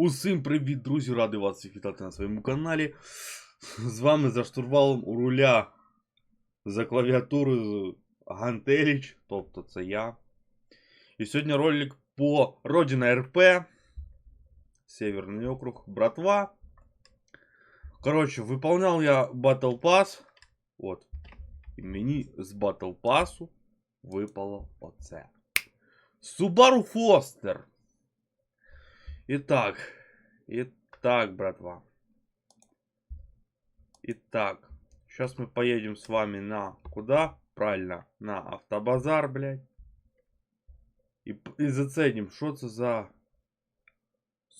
Усім привіт, друзі! Радий вас всіх вітати на своєму каналі. З вами за штурвалом у руля за клавіатурою Гантеліч, тобто це я. І сьогодні ролик по Родина РП. Северний округ, братва. Коротше, виповняв я Battle Pass. От. І мені з Battle Pass випало оце. Subaru Foster. Итак, итак, братва. Итак, сейчас мы поедем с вами на куда? Правильно, на автобазар, блядь. И, и заценим, что это за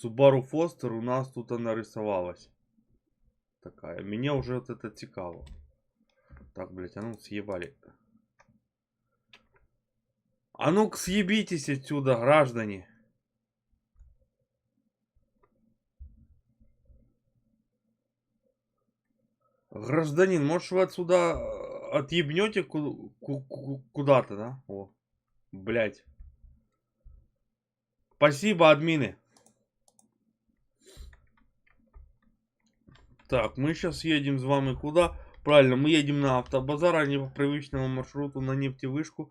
Subaru Foster у нас тут нарисовалась. Такая. Мне уже вот это цікаво. Так, блядь, а ну съебали. А ну-ка съебитесь отсюда, граждане. Гражданин, может вы отсюда э, отъебнете ку- ку- ку- куда-то, да? О, блять. Спасибо, админы. Так, мы сейчас едем с вами куда? Правильно, мы едем на автобазар, а не по привычному маршруту на нефтевышку.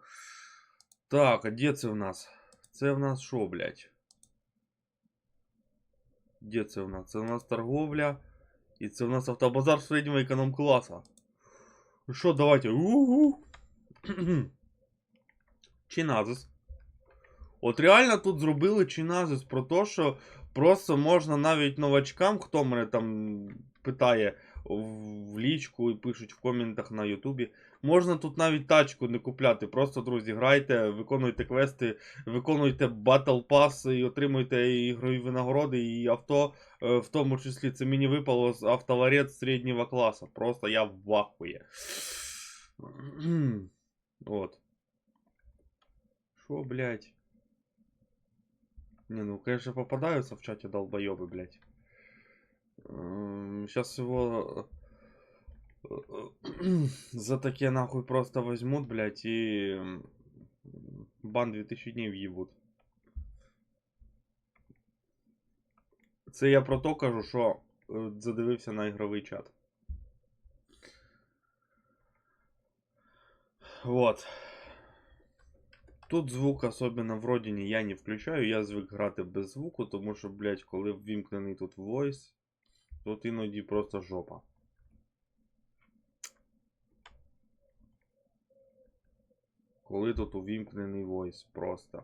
Так, а де це в нас? Це в нас що, блядь? Де це в нас? Це в нас торговля. І це в нас автобазар середнього економ-класа. Ну що, давайте. У-у. Чиназис. От реально тут зробили чиназис про те, що просто можна навіть новачкам, хто мене там питає в лічку і пишуть в коментах на Ютубі. Можна тут навіть тачку не купляти. Просто, друзі, грайте, виконуйте квести, виконуйте батл паси і отримуйте ігрові винагороди, і авто, е, в тому числі це мені випало з автоларет середнього класу. Просто я в ахує. От. Шо, блядь? Не, ну, конечно, попадаются в чате долбоебы, блядь. Сейчас его за такие нахуй просто возьмут, блядь, и бан 2000 дней в'їбуть. Це я про то кажу, що е, задивився на ігровий чат. Вот. Тут звук, особенно в родині, я не включаю, я звик грати без звуку, тому що, блядь, коли ввімкнений тут voice, тут іноді просто жопа. Коли тут увімкнений voice, просто.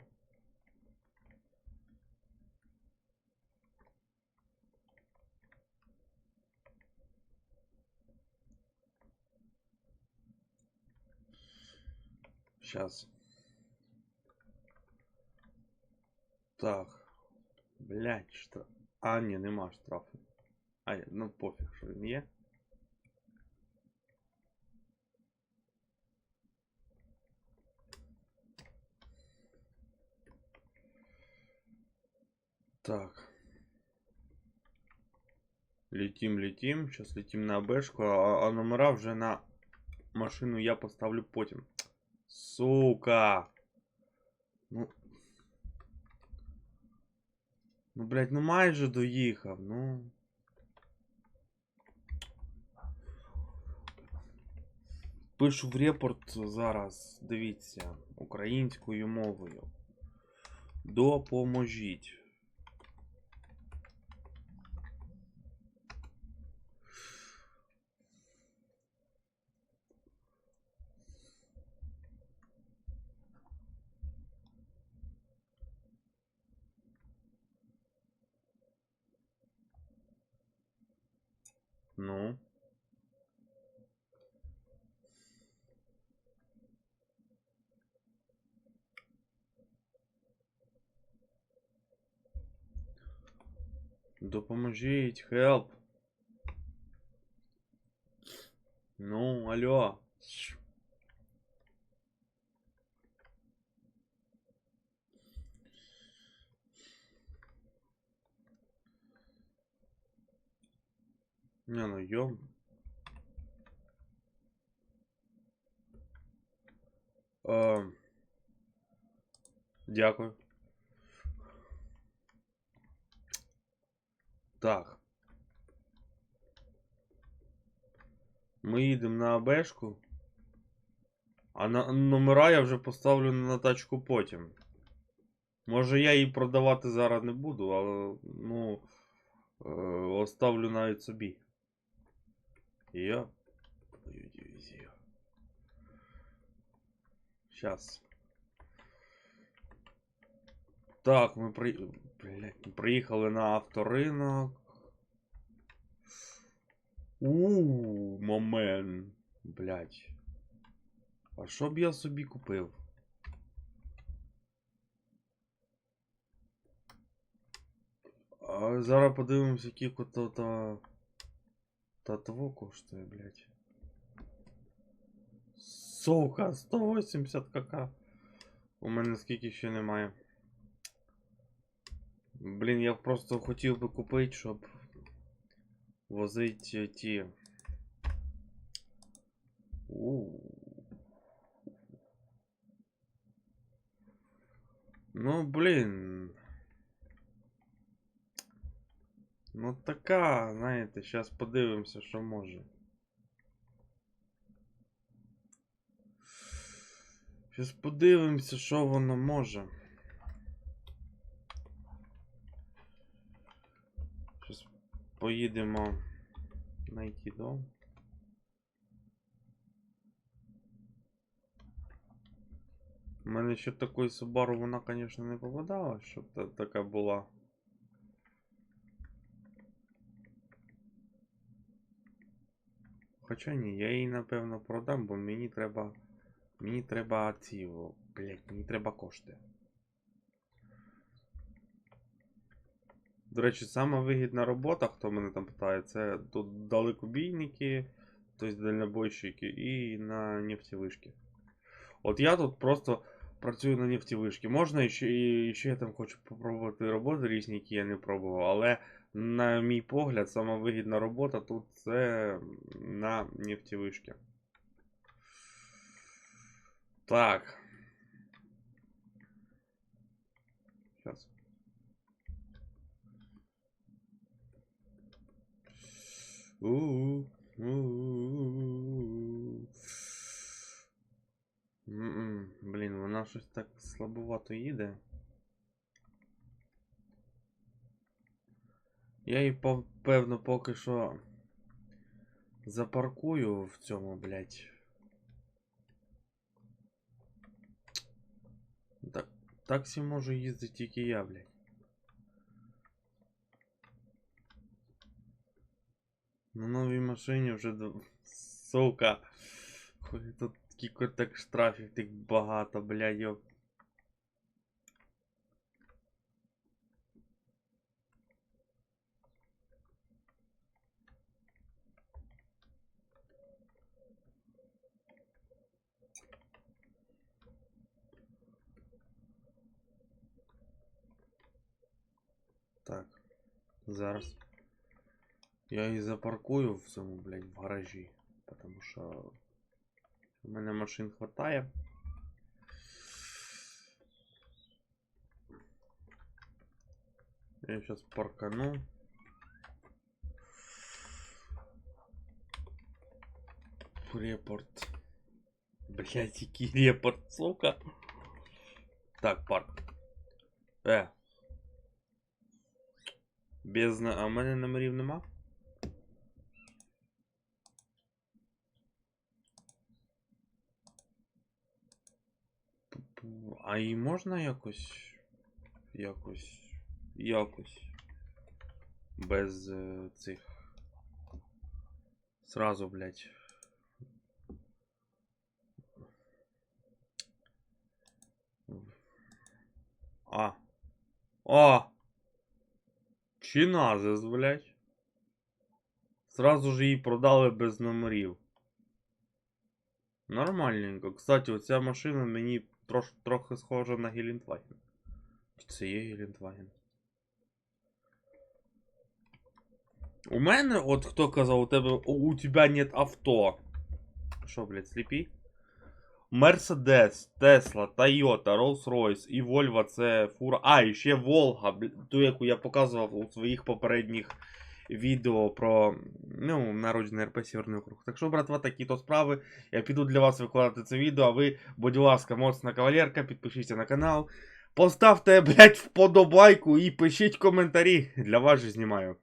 Сейчас. Так. Блять, що. А, ні, нема штрафу. А, ну пофіг, що він є. Так. Летим, летим. Сейчас летим на Бэшку, а, а номера вже на машину я поставлю потім. Сука. Ну. Ну, блядь, ну майже доїхав, ну. Пишу в репорт зараз, дивіться, українською мовою. Допоможіть. Ну. Допоможіть, help. Ну, алло. Не, ну ём. Е, Дякую. Так. Ми їдемо на АБшку. А на номера я вже поставлю на тачку потім. Може я її продавати зараз не буду, але ну. Е, оставлю навіть собі. Я. Твою дивізію. Щас. Так, ми при... Блядь, ми приїхали на авторинок. Ууу, момент. Блядь. А що б я собі купив? А зараз подивимось, які то та. Та того коштує, блядь. Сука, 180 кк. У мене скільки ще немає. Блін, я просто хотів би купити, щоб возити ті. У. Ну, блін. Ну така, знаєте, зараз подивимося, що може. Зараз подивимося, що воно може. Зараз поїдемо знайти дом. У мене ще такої Subaru вона, звісно, не попадала, щоб та- така була. Хоча ні, я її напевно продам, бо мені треба. Мені треба ці. Блять, мені треба кошти. До речі, сама вигідна робота, хто мене там питає, це тут далекобійники, тобто дальнобойщики і на нефтевишки. От я тут просто працюю на нефтевишки. Можна ще, і ще я там хочу попробувати роботи різні, які я не пробував, але на мій погляд, сама вигідна робота тут це на нефтевишки. Так. Сейчас. У-у, у-у-у-у. М-м, Блін, вона щось так слабовато їде. Я її певно поки що запаркую в цьому, блядь. Так, таксі можу їздити тільки я, блядь. На новій машині вже. Сука. Хуй тут скільки так штрафів тих багато, блядь, йоп. Так. Зараз. Я її запаркую в цьому, блядь, в гаражі. Потому що у мене машин хватає. Я сейчас паркану. Репорт. Блять, який репорт, сука. Так, парк. Е. Без... А в мене номерів нема? А її можна якось. Якось. Якось. Без е, цих. Сразу, блядь. А. А! Чиназис, блядь. Сразу же її продали без номерів. Нормальненько. Кстати, оця машина мені трош, трохи схожа на Гелендваген. Це є Гелендваген. У мене, от хто казав, у тебе у, тебе нет авто. Що, блядь, сліпі? Mercedes, Tesla, Toyota, Rolls-Royce і Volvo це фура. А, і ще Волга, ту, яку я показував у своїх попередніх відео про ну, народжений РП Сєвєрний округ. Так що, братва, такі то справи. Я піду для вас викладати це відео, а ви, будь ласка, моцна кавалерка, підпишіться на канал. Поставте, блядь, вподобайку і пишіть коментарі. Для вас же знімаю.